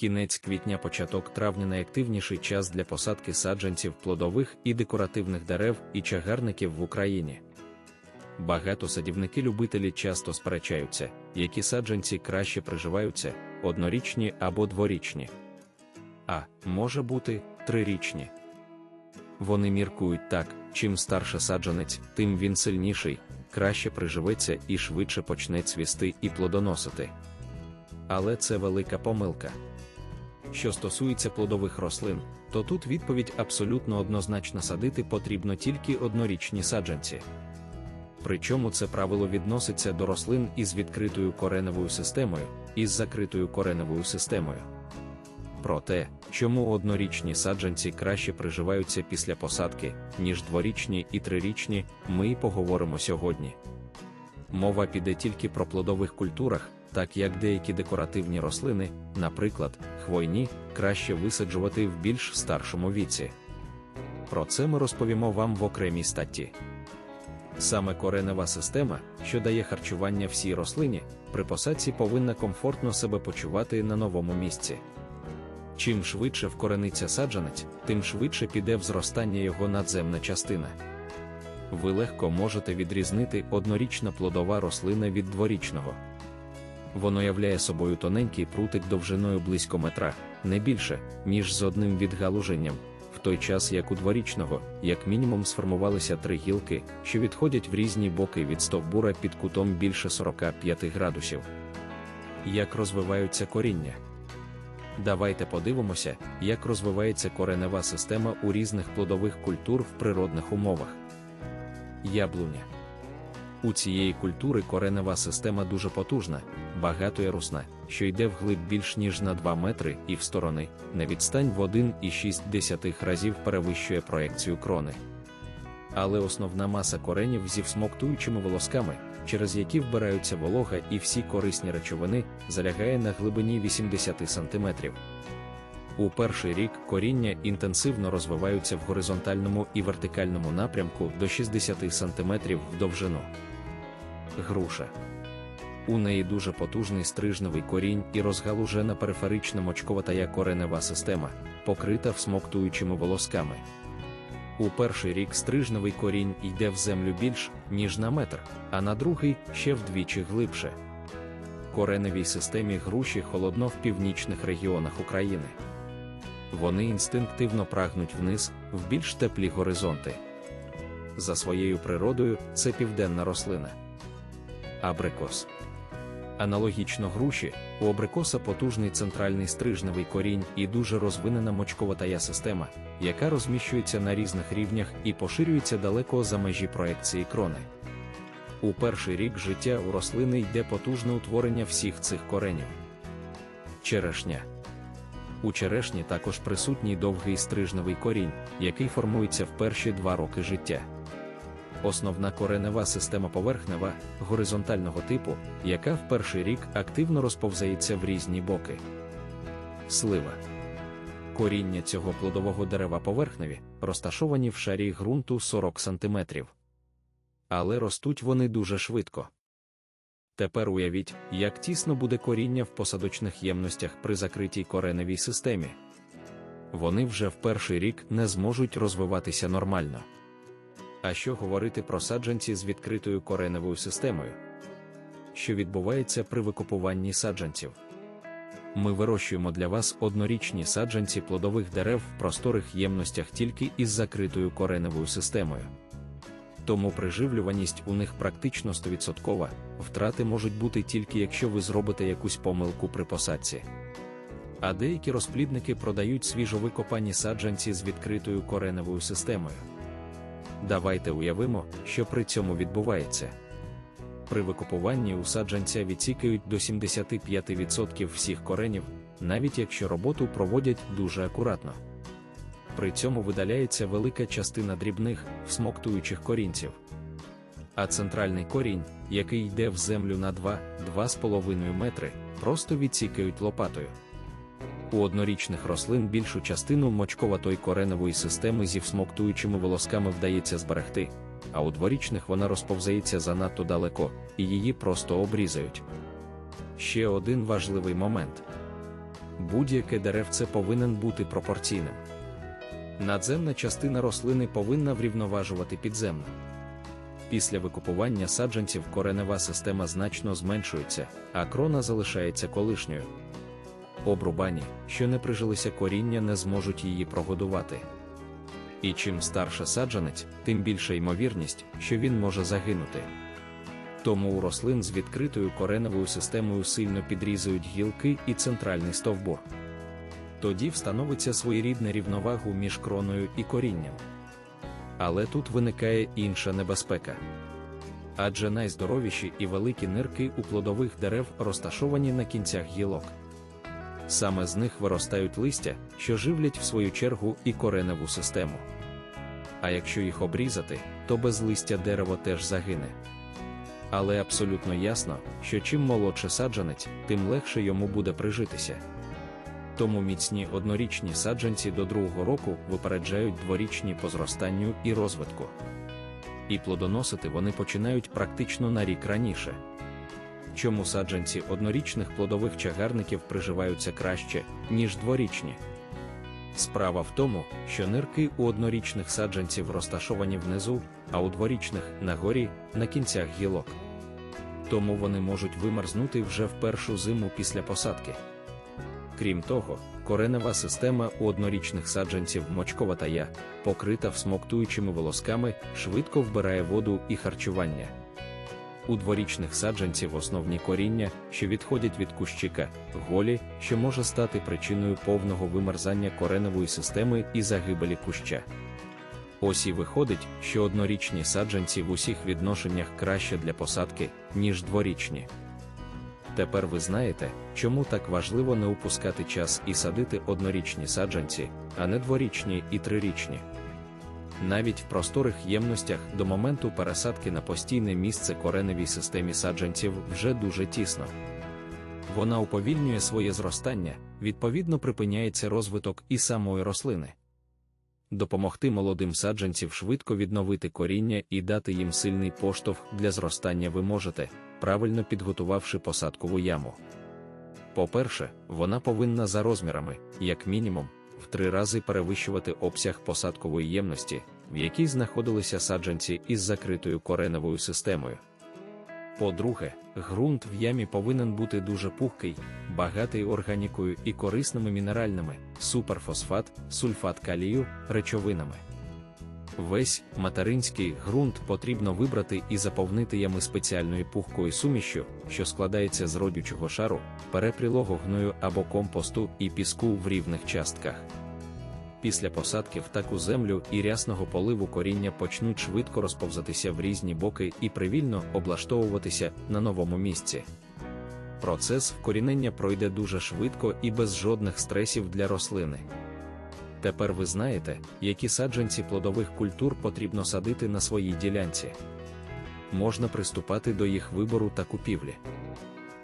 Кінець квітня, початок травня найактивніший час для посадки саджанців плодових і декоративних дерев і чагарників в Україні. Багато садівники-любителі часто сперечаються, які саджанці краще приживаються, однорічні або дворічні. А може бути трирічні. Вони міркують так, чим старше саджанець, тим він сильніший, краще приживеться і швидше почне цвісти і плодоносити. Але це велика помилка. Що стосується плодових рослин, то тут відповідь абсолютно однозначно садити потрібно тільки однорічні саджанці. Причому це правило відноситься до рослин із відкритою кореневою системою і з закритою кореневою системою. Про те, чому однорічні саджанці краще приживаються після посадки, ніж дворічні і трирічні, ми й поговоримо сьогодні. Мова піде тільки про плодових культурах, так як деякі декоративні рослини, наприклад, хвойні, краще висаджувати в більш старшому віці. Про це ми розповімо вам в окремій статті. Саме коренева система, що дає харчування всій рослині, при посадці повинна комфортно себе почувати на новому місці. Чим швидше вкорениться саджанець, тим швидше піде в зростання його надземна частина. Ви легко можете відрізнити однорічна плодова рослина від дворічного. Воно являє собою тоненький прутик довжиною близько метра, не більше, ніж з одним відгалуженням, в той час як у дворічного, як мінімум сформувалися три гілки, що відходять в різні боки від стовбура під кутом більше 45 градусів. Як розвиваються коріння? Давайте подивимося, як розвивається коренева система у різних плодових культур в природних умовах. Яблуня. У цієї культури коренева система дуже потужна, багатоярусна, що йде вглиб більш ніж на 2 метри і в сторони, на відстань в 1,6 разів перевищує проекцію крони. Але основна маса коренів зі всмоктуючими волосками, через які вбираються волога і всі корисні речовини, залягає на глибині 80 см. У перший рік коріння інтенсивно розвиваються в горизонтальному і вертикальному напрямку до 60 см в довжину. Груша. У неї дуже потужний стрижневий корінь і розгалужена периферична мочковата коренева система, покрита всмоктуючими волосками. У перший рік стрижневий корінь йде в землю більш, ніж на метр, а на другий ще вдвічі глибше. Кореневій системі груші холодно в північних регіонах України. Вони інстинктивно прагнуть вниз, в більш теплі горизонти. За своєю природою, це південна рослина. Абрикос. Аналогічно груші, у абрикоса потужний центральний стрижневий корінь і дуже розвинена мочковатая система, яка розміщується на різних рівнях і поширюється далеко за межі проекції крони. У перший рік життя у рослини йде потужне утворення всіх цих коренів. Черешня. У черешні також присутній довгий стрижневий корінь, який формується в перші два роки життя. Основна коренева система поверхнева, горизонтального типу, яка в перший рік активно розповзається в різні боки. Слива. Коріння цього плодового дерева поверхневі, розташовані в шарі ґрунту 40 см. Але ростуть вони дуже швидко. Тепер уявіть, як тісно буде коріння в посадочних ємностях при закритій кореневій системі. Вони вже в перший рік не зможуть розвиватися нормально. А що говорити про саджанці з відкритою кореневою системою? Що відбувається при викупуванні саджанців? Ми вирощуємо для вас однорічні саджанці плодових дерев в просторих ємностях тільки із закритою кореневою системою. Тому приживлюваність у них практично 100%, втрати можуть бути тільки якщо ви зробите якусь помилку при посадці. А деякі розплідники продають свіжовикопані саджанці з відкритою кореневою системою. Давайте уявимо, що при цьому відбувається. При викупуванні у саджанця відсікають до 75% всіх коренів, навіть якщо роботу проводять дуже акуратно. При цьому видаляється велика частина дрібних, всмоктуючих корінців. А центральний корінь, який йде в землю на 2-2,5 метри, просто відсікають лопатою. У однорічних рослин більшу частину мочковатої кореневої системи зі всмоктуючими волосками вдається зберегти, а у дворічних вона розповзається занадто далеко, і її просто обрізають. Ще один важливий момент: будь-яке деревце повинен бути пропорційним. Надземна частина рослини повинна врівноважувати підземну. Після викупування саджанців коренева система значно зменшується, а крона залишається колишньою. Обрубані, що не прижилися коріння, не зможуть її прогодувати. І чим старше саджанець, тим більша ймовірність, що він може загинути. Тому у рослин з відкритою кореневою системою сильно підрізують гілки і центральний стовбур. Тоді встановиться своєрідна рівновагу між кроною і корінням. Але тут виникає інша небезпека. Адже найздоровіші і великі нирки у плодових дерев розташовані на кінцях гілок. Саме з них виростають листя, що живлять в свою чергу і кореневу систему. А якщо їх обрізати, то без листя дерево теж загине. Але абсолютно ясно, що чим молодше саджанець, тим легше йому буде прижитися. Тому міцні однорічні саджанці до другого року випереджають дворічні по зростанню і розвитку. І плодоносити вони починають практично на рік раніше. Чому саджанці однорічних плодових чагарників приживаються краще, ніж дворічні? Справа в тому, що нирки у однорічних саджанців розташовані внизу, а у дворічних на горі, на кінцях гілок. Тому вони можуть вимерзнути вже в першу зиму після посадки. Крім того, коренева система у однорічних саджанців мочкова тая, покрита всмоктуючими волосками, швидко вбирає воду і харчування. У дворічних саджанців основні коріння, що відходять від кущика, голі, що може стати причиною повного вимерзання кореневої системи і загибелі куща. Ось і виходить, що однорічні саджанці в усіх відношеннях краще для посадки, ніж дворічні. Тепер ви знаєте, чому так важливо не упускати час і садити однорічні саджанці, а не дворічні і трирічні. Навіть в просторих ємностях до моменту пересадки на постійне місце кореневій системі саджанців вже дуже тісно. Вона уповільнює своє зростання, відповідно припиняється розвиток і самої рослини. Допомогти молодим саджанцям швидко відновити коріння і дати їм сильний поштовх для зростання ви можете, правильно підготувавши посадкову яму. По-перше, вона повинна за розмірами, як мінімум, в три рази перевищувати обсяг посадкової ємності, в якій знаходилися саджанці із закритою кореневою системою. По-друге, ґрунт в ямі повинен бути дуже пухкий, багатий органікою і корисними мінеральними, суперфосфат, сульфат калію, речовинами. Весь материнський ґрунт потрібно вибрати і заповнити ями спеціальною пухкою сумішю, що складається з родючого шару, перепрілого гною або компосту і піску в рівних частках. Після посадки в таку землю і рясного поливу коріння почнуть швидко розповзатися в різні боки і привільно облаштовуватися на новому місці. Процес вкорінення пройде дуже швидко і без жодних стресів для рослини. Тепер ви знаєте, які саджанці плодових культур потрібно садити на своїй ділянці. Можна приступати до їх вибору та купівлі.